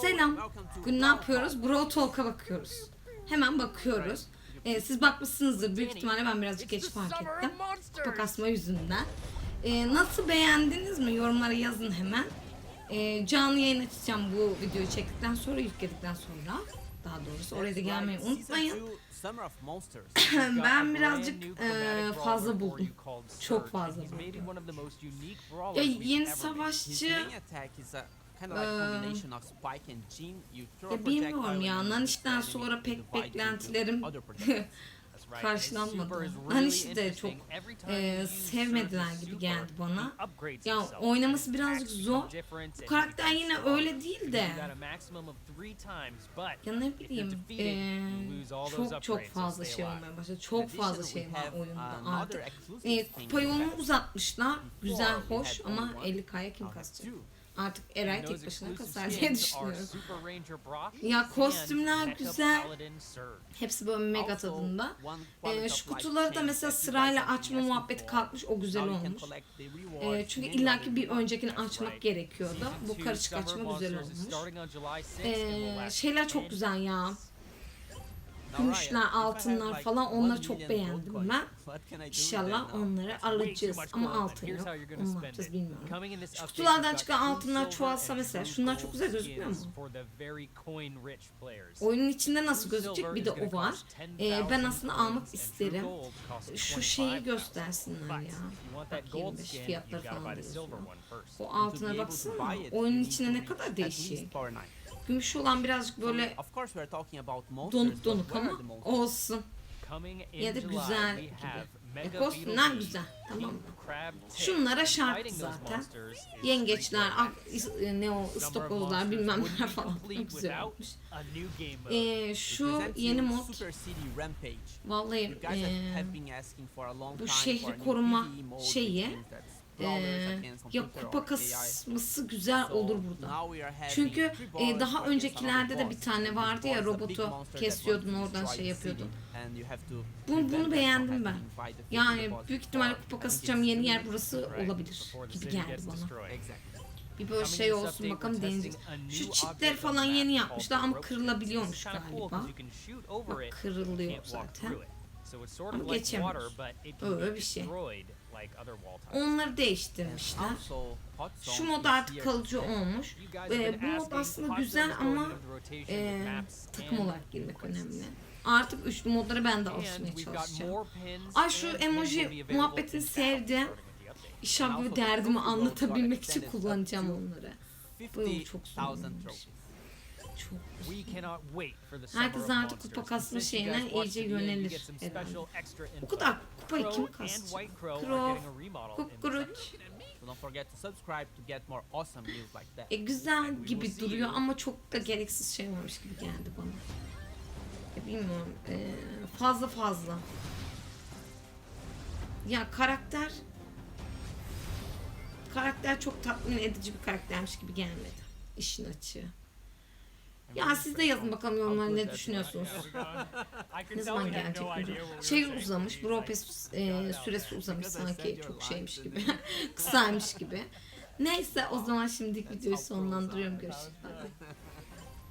Selam. Bugün ne yapıyoruz? Bro Talk'a bakıyoruz. Hemen bakıyoruz. Ee, siz bakmışsınızdır. Büyük ihtimalle ben birazcık geç fark ettim. Kupa kasma yüzünden. Ee, nasıl beğendiniz mi? Yorumlara yazın hemen. Ee, canlı yayın açacağım bu videoyu çektikten sonra, yükledikten sonra. Daha doğrusu oraya da gelmeyi unutmayın. Ben birazcık eee, fazla buldum. Çok fazla buldum. Ya yeni savaşçı ya bilmiyorum ya Naniş'ten sonra pek beklentilerim karşılanmadı. Naniş'i de çok eee, sevmediler gibi geldi bana. Ya oynaması birazcık zor. Bu karakter yine öyle değil de. Ya ne bileyim eee, çok çok fazla şey olmaya başladı. Çok fazla şey var oyunda artık. E, kupa yolunu uzatmışlar. Güzel, hoş ama 50k'ya kim kasacak? Artık Eray tek başına kasar diye düşünüyorum. Ya kostümler güzel. Hepsi böyle mega tadında. Ee, şu kutuları da mesela sırayla açma muhabbeti kalkmış. O güzel olmuş. Ee, çünkü illaki bir öncekini açmak gerekiyordu. Bu karışık açma güzel olmuş. Ee, şeyler çok güzel ya. Gümüşler, altınlar falan onları çok beğendim ben. İnşallah onları alacağız. Ama altın yok. Onu ne yapacağız bilmiyorum. Şu kutulardan çıkan altınlar çoğalsa mesela şunlar çok güzel gözükmüyor mu? Oyunun içinde nasıl gözükecek bir de o var. Ee, ben aslında almak isterim. Şu şeyi göstersinler ya. Bak 25 fiyatları falan. O altına baksana. Oyunun içinde ne kadar değişik. Gümüş olan birazcık böyle donuk donuk ama olsun. Ya da güzel gibi. E, kostümler güzel. Tamam mı? Şunlara şart zaten. Yengeçler, ak- e, ne o, ıstakozlar bilmem neler falan. Güzel olmuş. Ee, şu yeni mod vallahi ee, bu şehri koruma şeyi ee, ya kupa kasması güzel olur burada. Çünkü e, daha öncekilerde de bir tane vardı ya robotu kesiyordun oradan şey yapıyordun. Bunu, bunu beğendim ben. Yani büyük ihtimalle kupa kasacağım yeni yer burası olabilir gibi geldi bana. Bir böyle şey olsun bakalım deneyeceğiz. Şu çitleri falan yeni yapmışlar ama kırılabiliyormuş galiba. Bak kırılıyor zaten. Ama geçemiyoruz. Öyle bir şey. Onları değiştirmişler. Şu mod artık kalıcı olmuş. Ee, bu mod aslında güzel ama e, takım olarak girmek önemli. Artık üçlü modları ben de alışmaya çalışacağım. Ay şu emoji muhabbetini sevdim. İnşallah böyle derdimi anlatabilmek için kullanacağım onları. Bu çok zor Herkes artık kupa kasma şeyine iyice yönelir herhalde. O kadar kupayı kim kasacak? Kro, Kukuruç. E güzel gibi duruyor ama çok da gereksiz şey olmuş gibi geldi bana. E, bilmiyorum. e, fazla fazla. Ya karakter karakter çok tatmin edici bir karaktermiş gibi gelmedi. İşin açığı. Ya siz de yazın bakalım yorumlara ne düşünüyorsunuz? Ne zaman gelecek video? Şey uzamış, Bropes e, süresi uzamış sanki çok şeymiş gibi, kısaymış gibi. Neyse o zaman şimdilik videoyu sonlandırıyorum. Görüşürüz.